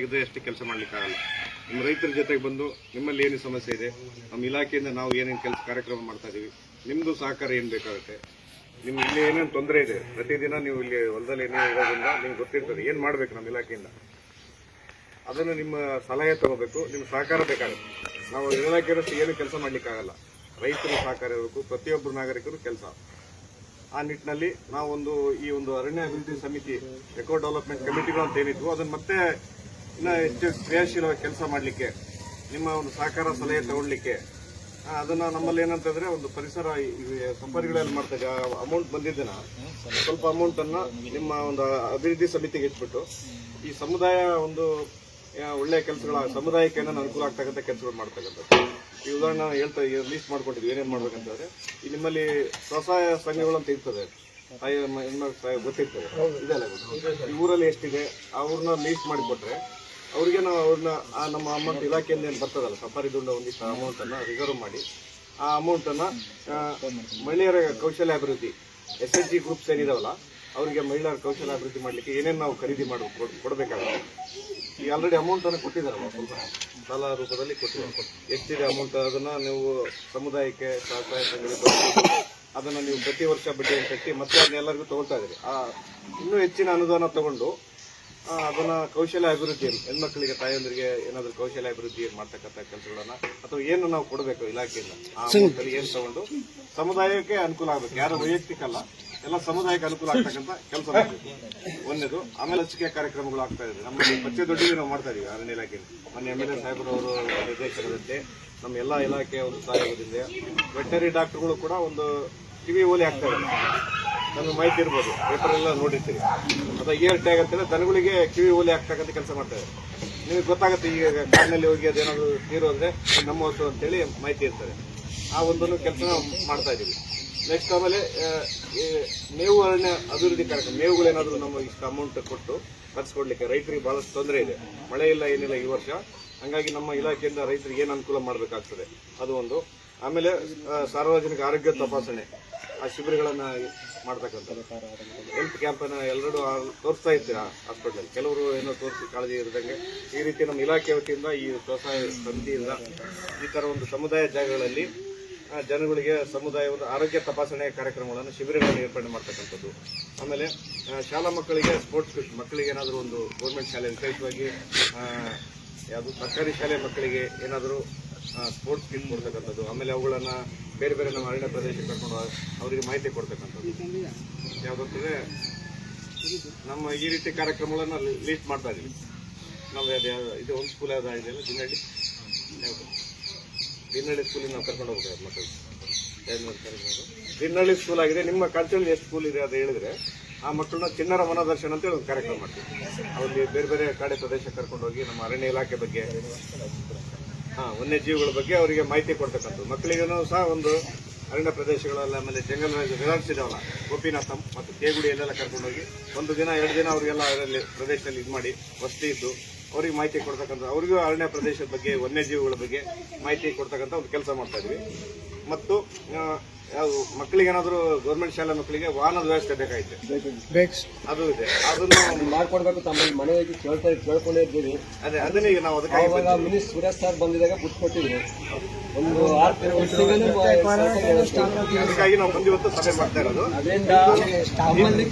ಇದ್ರೆ ಎಷ್ಟು ಕೆಲಸ ಮಾಡ್ಲಿಕ್ಕಾಗಲ್ಲ ನಿಮ್ಮ ರೈತರ ಜೊತೆಗೆ ಬಂದು ನಿಮ್ಮಲ್ಲಿ ಏನು ಸಮಸ್ಯೆ ಇದೆ? ನಮ್ಮ ಇಲಾಖೆಯಿಂದ ನಾವು ಏನೇನು ಕೆಲಸ ಕಾರ್ಯಕ್ರಮ ಮಾಡ್ತಾ ಇದೀವಿ. ನಿಮ್ದು ಸಹಕಾರ ಏನು ಬೇಕಾಗುತ್ತೆ? ನಿಮ್ಗೆ ಇಲ್ಲಿ ಏನೇನು ತೊಂದರೆ ಇದೆ? ಪ್ರತಿದಿನ ನೀವು ಇಲ್ಲಿ ಹೊಲದಲ್ಲಿ ಏನೇ ಇರೋದ್ರಿಂದ ನಿಮ್ಗೆ ಗೊತ್ತಿರ್ತದೆ. ಏನು ಮಾಡ್ಬೇಕು ನಮ್ಮ ಇಲಾಖೆಯಿಂದ? ಅದನ್ನು ನಿಮ್ಮ ಸಲಹೆ ತಗೋಬೇಕು. ನಿಮ್ಮ ಸಹಕಾರ ಬೇಕಾಗುತ್ತೆ. ನಾವು ಇಲಾಖೆಯಷ್ಟು ಏನು ಕೆಲಸ ಮಾಡ್ಲಿಕ್ಕಾಗಲ್ಲ ರೈತರು ಸಹಕಾರ ಇರಬೇಕು. ಪ್ರತಿಯೊಬ್ಬರು ನಾಗರಿಕರು ಕೆಲಸ. ಆ ನಿಟ್ಟಿನಲ್ಲಿ ನಾವೊಂದು ಈ ಒಂದು ಅರಣ್ಯ ಅಭಿವೃದ್ಧಿ ಸಮಿತಿ ಎಕೋ ಡೆವಲಪ್ಮೆಂಟ್ ಕಮಿಟಿಗಳು ಅಂತ ಏನಿದ್ವು, ಅದನ್ನ ಮತ್ತೆ ಇನ್ನ ಹೆಚ್ಚು ಕ್ರಿಯಾಶೀಲವಾಗಿ ಕೆಲಸ ಮಾಡಲಿಕ್ಕೆ, ನಿಮ್ಮ ಒಂದು ಸಹಕಾರ ಸಲಹೆ ತಗೊಳ್ಲಿಕ್ಕೆ ಅದನ್ನು ನಮ್ಮಲ್ಲಿ ಏನಂತಂದರೆ ಒಂದು ಪರಿಸರ ಸಂಪರ್ಕಗಳಲ್ಲಿ ಮಾಡ್ತಾ ಅಮೌಂಟ್ ಬಂದಿದ್ದನ್ನ ಸ್ವಲ್ಪ ಅಮೌಂಟನ್ನು ನಿಮ್ಮ ಒಂದು ಅಭಿವೃದ್ಧಿ ಸಮಿತಿಗೆ ಇಟ್ಬಿಟ್ಟು, ಈ ಸಮುದಾಯ ಒಂದು ಒಳ್ಳೆಯ ಕೆಲಸಗಳ ಸಮುದಾಯಕ್ಕೆ ಏನೇನು ಅನುಕೂಲ ಆಗ್ತಕ್ಕಂಥ ಕೆಲಸಗಳು ಮಾಡ್ತಕ್ಕಂಥದ್ದು. ಈ ಉದಾಹರಣೆ ಹೇಳ್ತಾ ಲೀಸ್ಟ್ ಮಾಡ್ಕೊಂಡಿದ್ವಿ ಏನೇನು ಮಾಡ್ಬೇಕಂತಂದರೆ, ಈ ನಿಮ್ಮಲ್ಲಿ ಸ್ವಸಹಾಯ ಸಂಘಗಳು ಅಂತ ಇರ್ತದೆ. ಗೊತ್ತಿರ್ತದೆ. ಇದೆಲ್ಲ. ಈ ಊರಲ್ಲಿ ಎಷ್ಟಿದೆ ಅವ್ರನ್ನ ಲೀಸ್ಟ್ ಮಾಡಿಕೊಟ್ರೆ ಅವ್ರಿಗೆ ನಾವು ಅವ್ರನ್ನ ನಮ್ಮ ಅಮೌಂಟ್ ಇಲಾಖೆಯಿಂದ ಏನು ಬರ್ತದಲ್ಲ, ಸಫಾರಿ ದುಂಡ ಒಂದಿಷ್ಟು ಅಮೌಂಟನ್ನು ರಿಸರ್ವ್ ಮಾಡಿ, ಆ ಅಮೌಂಟನ್ನು ಮಹಿಳೆಯರ ಕೌಶಲ್ಯ ಅಭಿವೃದ್ಧಿ ಎಸ್ ಎಚ್ ಜಿ ಗ್ರೂಪ್ಸ್ ಏನಿದಾವಲ್ಲ, ಅವರಿಗೆ ಮಹಿಳೆಯರ ಕೌಶಲ್ಯ ಅಭಿವೃದ್ಧಿ ಮಾಡಲಿಕ್ಕೆ ಏನೇನು ನಾವು ಖರೀದಿ ಮಾಡಿ ಕೊಡಬೇಕಾಗುತ್ತೆ. ಈಗ ಆಲ್ರೆಡಿ ಅಮೌಂಟ್ ಅನ್ನು ಕೊಟ್ಟಿದ್ದಾರಲ್ಲ ಸ್ವಲ್ಪ ಸಾಲ ರೂಪದಲ್ಲಿ ಕೊಟ್ಟಿದ್ದಾರೆ. ಎಷ್ಟಿದೆ ಅಮೌಂಟ್ ಅದನ್ನ ನೀವು ಸಮುದಾಯಕ್ಕೆ ಸಹಾಯ ಅದನ್ನು ನೀವು ಪ್ರತಿ ವರ್ಷ ಬಡ್ಡಿಯನ್ನು ಕಟ್ಟಿ ಮತ್ತೆ ಅದನ್ನೆಲ್ಲರಿಗೂ ತಗೊಳ್ತಾ ಇದ್ದೀರಿ. ಆ, ಇನ್ನೂ ಹೆಚ್ಚಿನ ಅನುದಾನ ತಗೊಂಡು ಅದನ್ನ ಕೌಶಲ್ಯ ಅಭಿವೃದ್ಧಿ ಹೆಣ್ಮಕ್ಳಿಗೆ ತಾಯಿಯೊಂದಿಗೆ ಏನಾದರೂ ಕೌಶಲ್ಯ ಅಭಿವೃದ್ಧಿ ಮಾಡ್ತಕ್ಕಂಥ ಕೆಲಸಗಳನ್ನ ಅಥವಾ ಏನು ನಾವು ಕೊಡಬೇಕು ಇಲಾಖೆಯಿಂದ? ಆ ಅಮೌಂಟಲ್ಲಿ ಏನು ತಗೊಂಡು? ಸಮುದಾಯಕ್ಕೆ ಅನುಕೂಲ ಆಗಬೇಕು. ಯಾರು ವೈಯಕ್ತಿಕ ಅಲ್ಲ ಎಲ್ಲ ಸಮುದಾಯಕ್ಕೆ ಅನುಕೂಲ ಆಗ್ತಕ್ಕಂಥ ಕೆಲಸ ಮಾಡಬೇಕು. ಒಂದೇದು ಆಮೇಲೆ ಲಸಿಕೆ ಕಾರ್ಯಕ್ರಮಗಳು ಆಗ್ತಾ ಇದೆ. ನಮ್ಮ ಪಚ್ಚೆ ದೊಡ್ಡಿಗೆ ನಾವು ಮಾಡ್ತಾ ಇದೀವಿ ಅರಣ್ಯ ಇಲಾಖೆಯಲ್ಲಿ ಮೊನ್ನೆ ಎಂ ಎಲ್ ಎ ಸಾಹೇಬರವರು ನಿರ್ದೇಶನದಂತೆ ನಮ್ಮ ಎಲ್ಲ ಇಲಾಖೆಯ ಒಂದು ಸಹಯೋಗದಿಂದ ವೆಟರಿ ಡಾಕ್ಟರ್ಗಳು ಕೂಡ ಒಂದು ಕಿವಿ ಓಲೆ ಆಗ್ತಾ ಇದೆ. ನಮಗೆ ಮಾಹಿತಿ ಇರ್ಬೋದು. ಪೇಪರ್ ಎಲ್ಲ ನೋಡಿರ್ತೀವಿ. ಏರ್ ಇಯರ್ ಟ್ಯಾಗ್ ಅಂತೇಳಿ ದನಗಳಿಗೆ ಕಿವಿ ಓಲೆ ಹಾಕ್ತಕ್ಕಂಥ ಕೆಲಸ ಮಾಡ್ತಾರೆ ನಿಮಗೆ ಗೊತ್ತಾಗುತ್ತೆ ಈಗ ಕಾಡಿನಲ್ಲಿ ಹೋಗಿ ಅದೇನಾದರೂ ನೀರು ಅಂದರೆ ನಮ್ಮ ಹೊತ್ತು ಅಂತೇಳಿ ಮಾಹಿತಿ ಇರ್ತಾರೆ ಆ ಒಂದನ್ನು ಕೆಲಸ ಮಾಡ್ತಾ ಇದ್ದೀವಿ. ನೆಕ್ಸ್ಟ್ ಆಮೇಲೆ ಮೇವು ಅರಣ್ಯ ಅಭಿವೃದ್ಧಿ ಕಾರ್ಯಕ್ರಮ, ಮೇವುಗಳೇನಾದರೂ ನಮ್ಮ ಇಷ್ಟು ಅಮೌಂಟ್ ಕೊಟ್ಟು ಕಟ್ಸ್ಕೊಡ್ಲಿಕ್ಕೆ ರೈತರಿಗೆ ಭಾಳಷ್ಟು ತೊಂದರೆ ಇದೆ. ಮಳೆ ಇಲ್ಲ, ಏನಿಲ್ಲ ಈ ವರ್ಷ. ಹಾಗಾಗಿ ನಮ್ಮ ಇಲಾಖೆಯಿಂದ ರೈತರಿಗೆ ಏನು ಅನುಕೂಲ ಮಾಡಬೇಕಾಗ್ತದೆ? ಅದು ಒಂದು. ಆಮೇಲೆ ಸಾರ್ವಜನಿಕ ಆರೋಗ್ಯ ತಪಾಸಣೆ. ಆ ಶಿಬಿರಗಳನ್ನ ಮಾಡ್ತಕ್ಕಂಥ ಹೆಲ್ತ್ ಕ್ಯಾಂಪನ್ನು ಎಲ್ಲರೂ ತೋರಿಸ್ತಾ ಇರ್ತೀರಾ ಹಾಸ್ಪಿಟಲ್ ಕೆಲವರು ಏನೋ ತೋರಿಸಿ ಕಾಳಜಿ ಇರದಂಗೆ ಈ ರೀತಿ ನಮ್ಮ ಇಲಾಖೆ ವತಿಯಿಂದ ಈ ಸ್ವಸಹಾಯ ಸಮಿತಿಯಿಂದ ಈ ಥರ ಒಂದು ಸಮುದಾಯ ಜಾಗಗಳಲ್ಲಿ ಜನಗಳಿಗೆ ಸಮುದಾಯ ಒಂದು ಆರೋಗ್ಯ ತಪಾಸಣೆ ಕಾರ್ಯಕ್ರಮಗಳನ್ನು, ಶಿಬಿರಗಳನ್ನು ಏರ್ಪಾಡು ಮಾಡ್ತಕ್ಕಂಥದ್ದು. ಆಮೇಲೆ ಶಾಲಾ ಮಕ್ಕಳಿಗೆ ಸ್ಪೋರ್ಟ್ಸ್ ಕಿಟ್ ಮಕ್ಕಳಿಗೆ ಏನಾದರೂ ಒಂದು ಗೌರ್ಮೆಂಟ್ ಶಾಲೆ ವಿಶೇಷವಾಗಿ ಯಾವುದು ಸರ್ಕಾರಿ ಶಾಲೆ ಮಕ್ಕಳಿಗೆ ಏನಾದರೂ ಸ್ಪೋರ್ಟ್ಸ್ ಕಿಟ್ ಕೊಡ್ತಕ್ಕಂಥದ್ದು ಆಮೇಲೆ ಅವುಗಳನ್ನು ಬೇರೆ ಬೇರೆ ನಮ್ಮ ಅರಣ್ಯ ಪ್ರದೇಶಕ್ಕೆ ಕರ್ಕೊಂಡು ಅವರಿಗೆ ಮಾಹಿತಿ ಕೊಡ್ತಕ್ಕಂಥದ್ದು. ಯಾವುದಂತಂದರೆ ನಮ್ಮ ಈ ರೀತಿ ಕಾರ್ಯಕ್ರಮಗಳನ್ನು ಲೀಸ್ಟ್ ಮಾಡ್ತಾ ಇದ್ದೀವಿ ನಾವು ಇದು ಒಂದು ಸ್ಕೂಲ್ ಯಾವ್ದು ಆಗಿದೆ ದಿನಹಳ್ಳಿ? ದಿನಹಳ್ಳಿ ಸ್ಕೂಲಿಗೆ ನಾವು ಕರ್ಕೊಂಡು ಹೋಗ್ತಾರೆ ಮಕ್ಕಳು. ದಿನಹಳ್ಳಿ ಸ್ಕೂಲ್ ಆಗಿದೆ. ನಿಮ್ಮ ಕಾಂಚಳ್ಳಿ ಎಷ್ಟು ಸ್ಕೂಲ್ ಇದೆ ಅದು ಹೇಳಿದ್ರೆ, ಆ ಮಕ್ಕಳನ್ನ ಚಿನ್ನರ ಮನೋದರ್ಶನ ಅಂತ ಒಂದು ಕಾರ್ಯಕ್ರಮ ಮಾಡ್ತೀವಿ. ಅವ್ರಿಗೆ ಬೇರೆ ಬೇರೆ ಕಾಡೆ ಪ್ರದೇಶ ಕರ್ಕೊಂಡು ಹೋಗಿ ನಮ್ಮ ಅರಣ್ಯ ಇಲಾಖೆ ಬಗ್ಗೆ ವನ್ಯಜೀವಿಗಳ ಬಗ್ಗೆ ಅವರಿಗೆ ಮಾಹಿತಿ ಕೊಡ್ತಕ್ಕಂಥದ್ದು. ಮಕ್ಕಳಿಗೂ ಸಹ ಒಂದು ಅರಣ್ಯ ಪ್ರದೇಶಗಳಲ್ಲಿ ಆಮೇಲೆ ಜಂಗಲ್ ವಿಧಾನಿಸಿದವಲ್ಲ ಗೋಪಿನಾಥಂ ಮತ್ತು ಕೇಗುಡಿಯಲ್ಲೆಲ್ಲ ಕರ್ಕೊಂಡು ಹೋಗಿ ಒಂದು ದಿನ, ಎರಡು ದಿನ ಅವರಿಗೆಲ್ಲ ಅದರಲ್ಲಿ ಪ್ರದೇಶದಲ್ಲಿ ಇದು ಮಾಡಿ, ವಸತಿ ಇದ್ದು ಅವರಿಗೆ ಮಾಹಿತಿ ಕೊಡ್ತಕ್ಕಂಥ ಅವರಿಗೂ ಅರಣ್ಯ ಪ್ರದೇಶದ ಬಗ್ಗೆ, ವನ್ಯಜೀವಿಗಳ ಬಗ್ಗೆ ಮಾಹಿತಿ ಕೊಡ್ತಕ್ಕಂಥ ಒಂದು ಕೆಲಸ ಮಾಡ್ತಾ ಇದ್ವಿ. ಮತ್ತು ಯಾವುದು ಮಕ್ಕಳಿಗೆ ಏನಾದರೂ ಗೌರ್ಮೆಂಟ್ ಶಾಲೆ ಮಕ್ಕಳಿಗೆ ವಾಹನದ ವ್ಯವಸ್ಥೆ ಬೇಕಾಯ್ತು. ಅದು ಇದೆ. ಅದನ್ನು ಮಾಡ್ಕೊಡ್ಬೇಕು ತಮ್ಮಲ್ಲಿ ಮನೆಗೆ ಕೇಳ್ತಾ ಕೇಳ್ಕೊಂಡೇ ಇದ್ದೀವಿ ಅದೇ ಅದನ್ನೇ ಈಗ ನಾವು ಅದಕ್ಕಾಗಿ ಅವಾಗ ಮಿನಿಸ್ ಸುರೇಶ್ ಸರ್ ಬಂದಿದಾಗ ಬಿಟ್ಕೊಟ್ಟಿದ್ರು ಒಂದು ಆರು ತಿಂಗಳು ಅದಕ್ಕಾಗಿ ನಾವು ಬಂದಿವತ್ತು ಸಭೆ ಮಾಡ್ತಾ ಇರೋದು. ಅದರಿಂದ ಸ್ವಾಮಿ. ಒಂದು